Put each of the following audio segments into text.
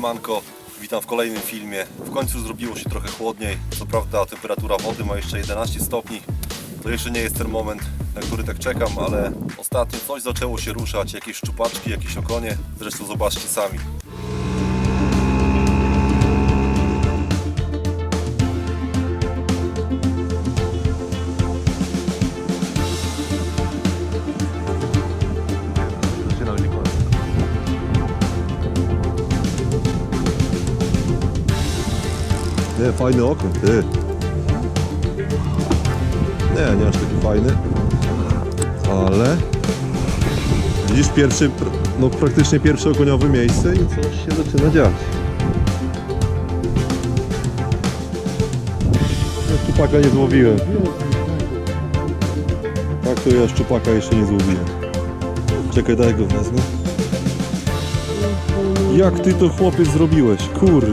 Siemanko, witam w kolejnym filmie. W końcu zrobiło się trochę chłodniej. Co prawda temperatura wody ma jeszcze 11 stopni. To jeszcze nie jest ten moment, na który tak czekam, ale ostatnio coś zaczęło się ruszać. Jakieś szczupaczki, jakieś okonie. Zresztą zobaczcie sami. Fajny okno, ty. Nie, nie aż taki fajny. Ale... Widzisz pierwszy, no praktycznie pierwsze okoniowe miejsce i coś się zaczyna dziać. Szczupaka nie złowiłem. Tak to ja szczupaka jeszcze nie złowiłem. Czekaj, daj go wezmę. Jak ty to chłopiec zrobiłeś? Kurry.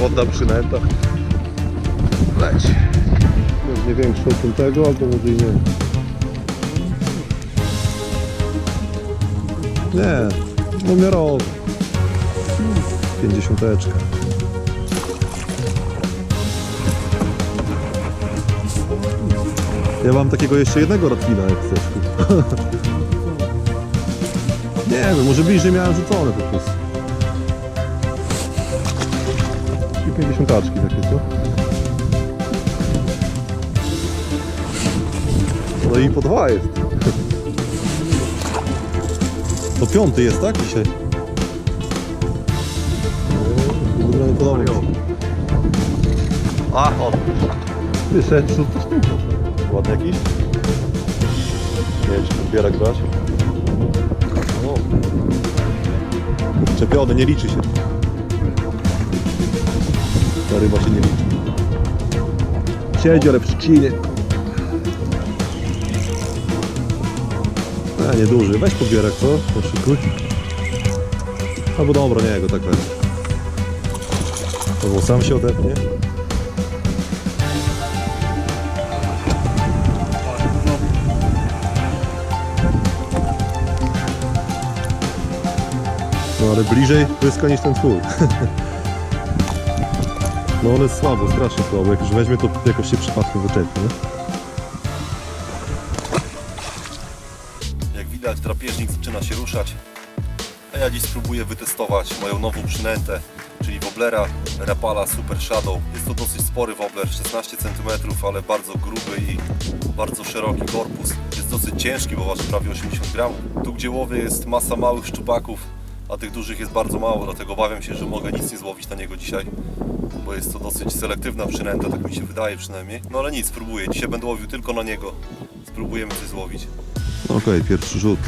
Niezawodna przynęta. Leć. Pewnie większy od tamtego, albo może i nie. Nie, miarowy. 50. Ja mam takiego jeszcze jednego Rottwila, jak chcesz. Nie wiem, może bliżej miałem rzucone po prostu. I 50 takie, co? No i po dwa jest. To piąty jest, tak? Dzisiaj. Mi się. A, co to sztuka. Ładny jakiś? Nie wiem, czy podbierak brać. O. Czepiony, nie liczy się. Ta ryba się nie liczy. Siedzi, ale w trzcinie. A, nieduży. Weź podbierak, co? Poszykuj. Albo dobra, nie, go tak weź. Albo sam się odepnie. No ale bliżej błyska niż ten twój. No ale słabo, strasznie słabo. Jak już weźmie, to jakoś się przypadkiem wyczepi, nie? Jak widać, drapieżnik zaczyna się ruszać. A ja dziś spróbuję wytestować moją nową przynętę, czyli woblera Rapala Super Shadow. Jest to dosyć spory wobler, 16 cm, ale bardzo gruby i bardzo szeroki korpus. Jest dosyć ciężki, bo waży prawie 80 gram. Tu gdzie łowię jest masa małych szczupaków, a tych dużych jest bardzo mało, dlatego obawiam się, że mogę nic nie złowić na niego dzisiaj. Bo jest to dosyć selektywna przynęta, tak mi się wydaje przynajmniej. No ale nic, spróbuję. Dzisiaj będę łowił tylko na niego. Spróbujemy coś złowić. Okej, pierwszy rzut.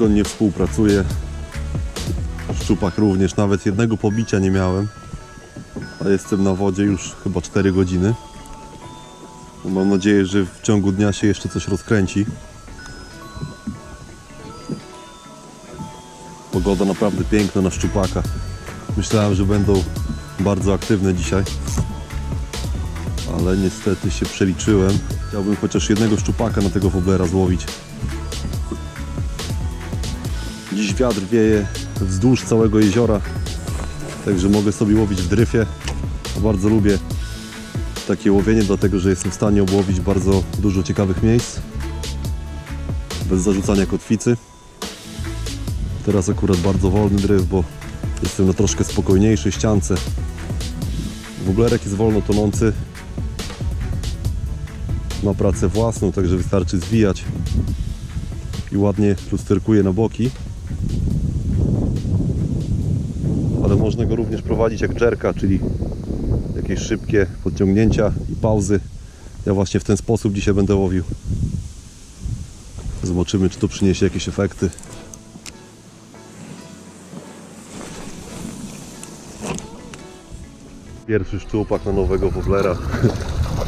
Okon nie współpracuje. Szczupak również, nawet jednego pobicia nie miałem. A jestem na wodzie już chyba 4 godziny. Mam nadzieję, że w ciągu dnia się jeszcze coś rozkręci. Pogoda naprawdę piękna na szczupaka. Myślałem, że będą bardzo aktywne dzisiaj. Ale niestety się przeliczyłem. Chciałbym chociaż jednego szczupaka na tego woblera złowić. Dziś wiatr wieje wzdłuż całego jeziora, także mogę sobie łowić w dryfie. Bardzo lubię takie łowienie, dlatego że jestem w stanie obłowić bardzo dużo ciekawych miejsc bez zarzucania kotwicy. Teraz akurat bardzo wolny dryf, bo jestem na troszkę spokojniejszej ściance. Woblerek jest wolno tonący. Ma pracę własną, także wystarczy zwijać i ładnie lusterkuje na boki. Ale można go również prowadzić jak jerka, czyli jakieś szybkie podciągnięcia i pauzy. Ja właśnie w ten sposób dzisiaj będę łowił. Zobaczymy, czy to przyniesie jakieś efekty. Pierwszy szczupak na nowego woblera.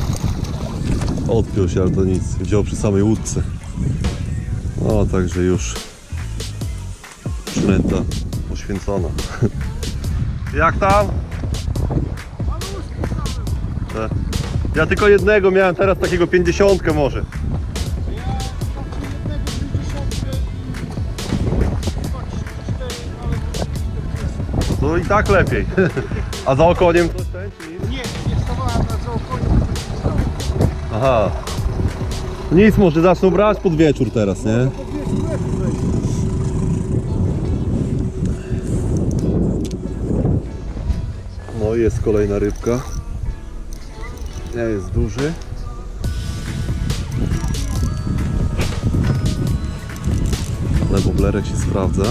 Odpiął się, ale to nic. Wziął przy samej łódce. O, także już przynęta poświęcona. Jak tam? E, Ja tylko jednego miałem, teraz takiego pięćdziesiątkę może. No i tak lepiej. A za okoniem coś ten? Nie, nie stawałem na zaokonie. Aha. Nic, może zaczną brać pod wieczór teraz, nie? No jest kolejna rybka. Jest duży. Ale boblerek się sprawdza.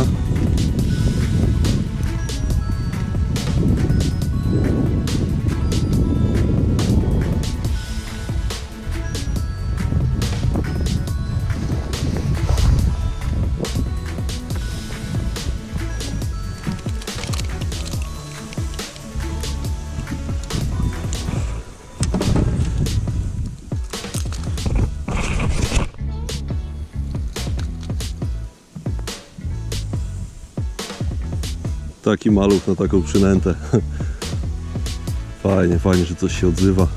Taki maluch na taką przynętę. Fajnie, fajnie, że coś się odzywa.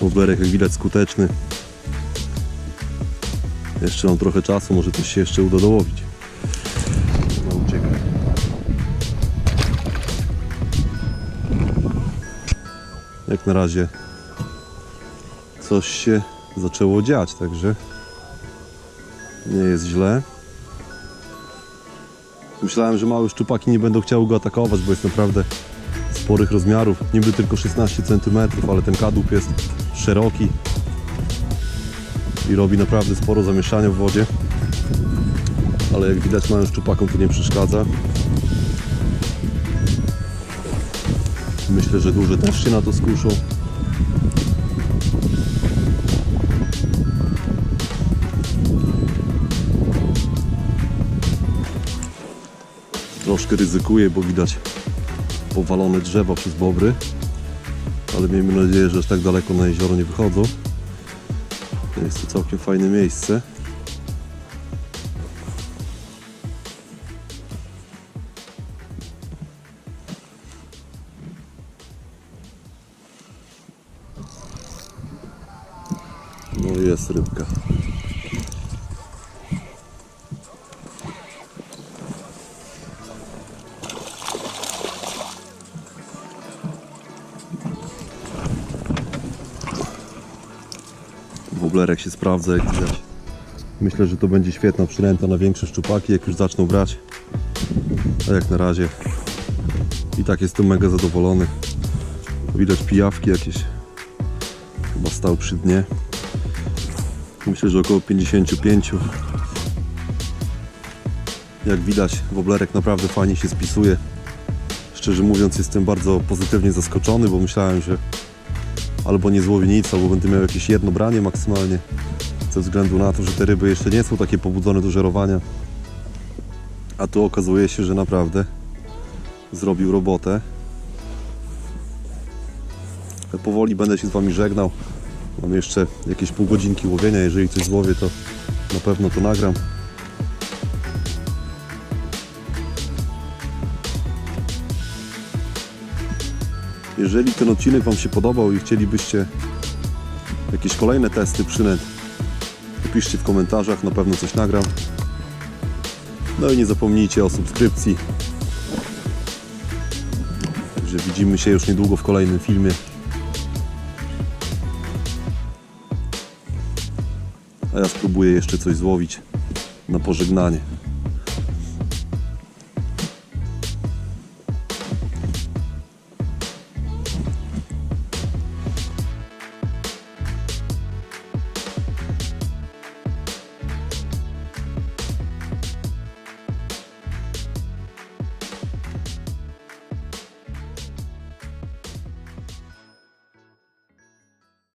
Woblerek jak widać skuteczny. Jeszcze mam trochę czasu, może coś się jeszcze uda dołowić. Jak na razie coś się zaczęło dziać, także nie jest źle. Myślałem, że małe szczupaki nie będą chciały go atakować, bo jest naprawdę sporych rozmiarów. Niby tylko 16 cm, ale ten kadłub jest szeroki i robi naprawdę sporo zamieszania w wodzie. Ale jak widać małym szczupakom to nie przeszkadza. Myślę, że duże też się na to skuszą. Troszkę ryzykuję, bo widać powalone drzewa przez bobry. Ale miejmy nadzieję, że aż tak daleko na jezioro nie wychodzą. Jest to całkiem fajne miejsce. No jest rybka. Woblerek się sprawdza jak widać. Myślę, że to będzie świetna przynęta na większe szczupaki, jak już zaczną brać. A jak na razie i tak jestem mega zadowolony. Widać pijawki jakieś. Chyba stał przy dnie. Myślę, że około 55. Jak widać, woblerek naprawdę fajnie się spisuje. Szczerze mówiąc, jestem bardzo pozytywnie zaskoczony, bo myślałem, że albo nie złowię nic, albo będę miał jakieś jedno branie maksymalnie. Ze względu na to, że te ryby jeszcze nie są takie pobudzone do żerowania. A tu okazuje się, że naprawdę zrobił robotę. Powoli będę się z Wami żegnał. Mam jeszcze jakieś pół godzinki łowienia. Jeżeli coś złowię, to na pewno to nagram. Jeżeli ten odcinek Wam się podobał i chcielibyście jakieś kolejne testy przynęt, to piszcie w komentarzach, na pewno coś nagram. No i nie zapomnijcie o subskrypcji. Także widzimy się już niedługo w kolejnym filmie. A ja spróbuję jeszcze coś złowić na pożegnanie.